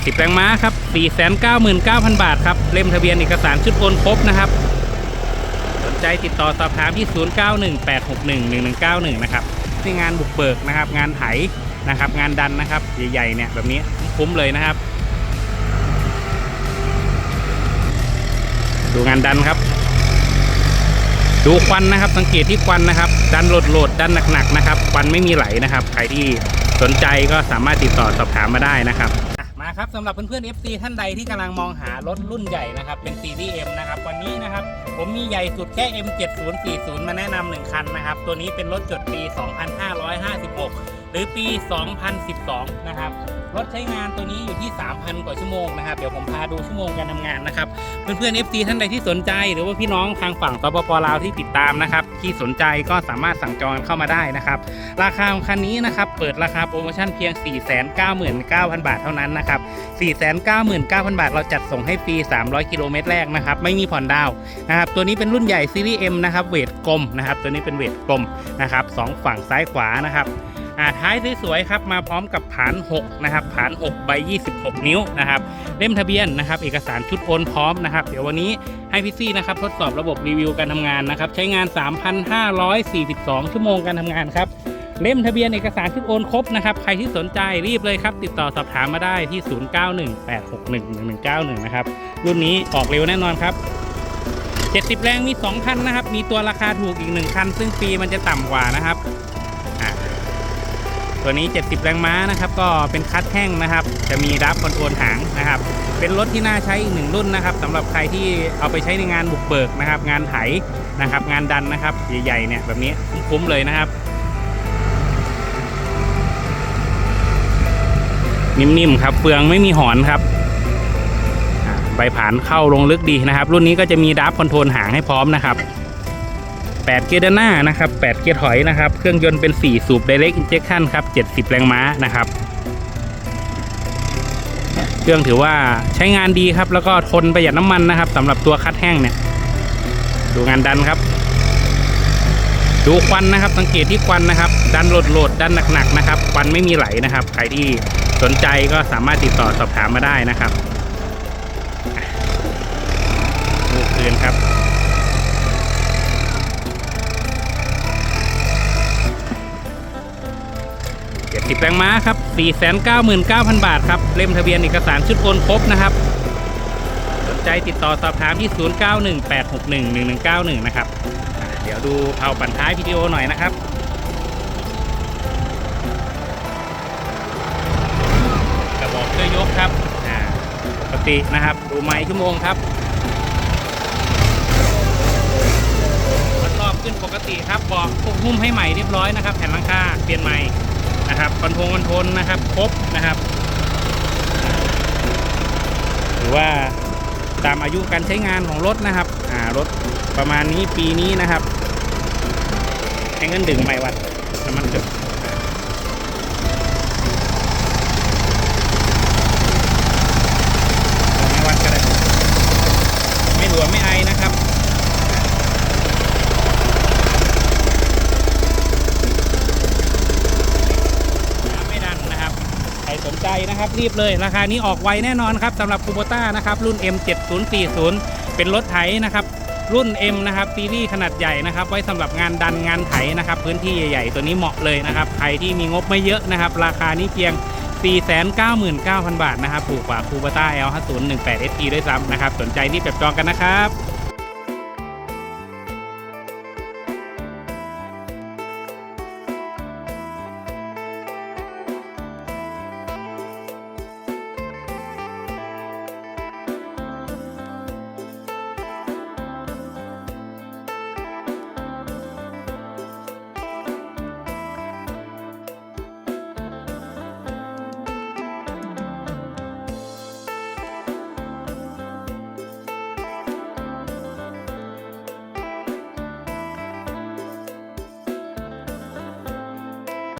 70แรงม้าครับ 499,000 บาทครับ เล่มทะเบียนเอกสารชุดโอนครบนะครับ สนใจติดต่อสอบถามที่ 0918611191 นะครับนี่งานบุกเบิกนะครับ งานไถนะครับ งานดันนะครับ ใหญ่ๆ เนี่ยแบบนี้คุ้มเลยนะครับ ดูงานดันครับ ดูควันนะครับ สังเกตที่ควันนะครับ ดันโหลดโหลดดันหนักๆนะครับ ควันไม่มีไหลนะครับ ใครที่สนใจก็สามารถติดต่อสอบถามมาได้นะครับ อะครับสำหรับเพื่อนๆ FC ท่านใดที่กำลังมองหารถรุ่นใหญ่นะครับ เป็นซีรีส์ M นะครับ วันนี้นะครับ ผมมีใหญ่สุดแค่ M7040 มาแนะนำหนึ่งคันนะครับ ตัวนี้เป็นรถจดปี 2556 หรือปี 2012 นะครับ รถใช้งานตัวนี้อยู่ที่ 3,000 กว่าชั่วโมงนะครับ เดี๋ยวผมพาดูชั่วโมงการทำงานนะครับ เพื่อนๆ FC ท่านใดที่สนใจ หรือว่าพี่น้องทางฝั่งสปปลาวที่ติดตามนะครับ ที่สนใจก็สามารถสั่งจองเข้ามาได้นะครับ ราคาของคันนี้นะครับ เปิดราคาโปรโมชั่นเพียง 499,000 บาทเท่านั้นนะครับ 499,000 บาท เราจัดส่งให้ฟรี 300 กิโลเมตรแรกนะครับ ไม่มีผ่อนดาวน์นะครับ ตัวนี้เป็นรุ่นใหญ่ซีรีส์ M นะครับ เวทกลมนะครับ ตัวนี้เป็นเวทกลมนะครับสองฝั่งซ้ายขวานะครับ อ่าท้ายสวยๆครับมาพร้อมกับผาน6นะครับผาน6ใบ 26 นิ้วนะครับเล่มทะเบียนนะครับ เอกสารชุดโอนพร้อมนะครับ เดี๋ยววันนี้ให้พี่ซี่นะครับทดสอบระบบรีวิวการทำงานนะครับ ใช้งาน 3,542 ชั่วโมงการทำงานครับเล่มทะเบียนเอกสารชุดโอนครบนะครับ ใครที่สนใจรีบเลยครับ ติดต่อสอบถามมาได้ที่ 0918611191 นะครับ รุ่นนี้ออกเร็วแน่นอนครับ 70 แรงมี 2 คันนะครับ มีตัวราคาถูกอีก 1 คัน ซึ่งปีมันจะต่ำกว่านะครับ ตัวนี้ 70 แรงม้านะครับก็เป็นคัดแห้งนะครับ จะมีรับคอนโทรลหางนะครับ เป็นรถที่น่าใช้อีกหนึ่งรุ่นนะครับสำหรับใครที่เอาไปใช้ในงานบุกเบิกนะครับ งานไถนะครับ งานดันนะครับใหญ่ๆเนี่ยแบบนี้คุ้มเลยนะครับ นิ่มๆครับเฟืองไม่มีหอนครับใบผ่านเข้าลงลึกดีนะครับ รุ่นนี้ก็จะมีดับคอนโทรลหางให้พร้อมนะครับ 8 เกียร์ด้านหน้านะครับ 8 เกียร์ถอยนะครับ เครื่องยนต์เป็น 4 สูบ Direct Injection ครับ 70 แรงม้านะครับ เครื่องถือว่าใช้งานดีครับ แล้วก็ทนประหยัดน้ำมันนะครับสำหรับตัวคัดแห้งเนี่ย ดูงานดันครับ ดูควันนะครับ สังเกตที่ควันนะครับ ดันโหลดโหลดดันหนักๆนะครับ ควันไม่มีไหลนะครับ ใครที่สนใจก็สามารถติดต่อสอบถามมาได้นะครับอะลูคืนครับ แรงม้าครับ 499,000 บาทครับ เล่มทะเบียนเอกสารชุดโอนครบนะครับ สนใจติดต่อสอบถามที่ 0918611191 นะครับ เดี๋ยวดูเผาปั่นท้ายวิดีโอหน่อยนะครับกระบอกช่วยยกครับปกตินะครับ ดูไม้ชั่วโมงครับทดสอบขึ้นปกติครับบอกพวกหุ้มให้ใหม่เรียบร้อยนะครับ แผ่นหลังคาเปลี่ยนใหม่ นะครับคอนโทรลคอนโทรลนะครับครบนะครับ หรือว่าตามอายุการใช้งานของรถนะครับอ่ารถประมาณนี้ปีนี้นะครับให้เงินดึงไม่วัดน้ำมันเกือวัดก็ได้ ไม่หลวมไม่ไอนะครับ ไม่ดันนะครับ ใครสนใจนะครับ รีบเลยราคานี้ออกไวแน่นอนครับสำหรับคูโบต้านะครับรุ่น M7040 เป็นรถไถนะครับ รุ่น M นะครับซีรีส์ขนาดใหญ่นะครับ ไว้สำหรับงานดันงานไถนะครับ พื้นที่ใหญ่ๆ ตัวนี้เหมาะเลยนะครับใครที่มีงบไม่เยอะนะครับ ราคานี้เพียง 499,000 บาทนะครับถูกกว่าคูโบต้า L5018 ST ด้วยซ้ำนะครับสนใจรีบแบบจองกันนะครับ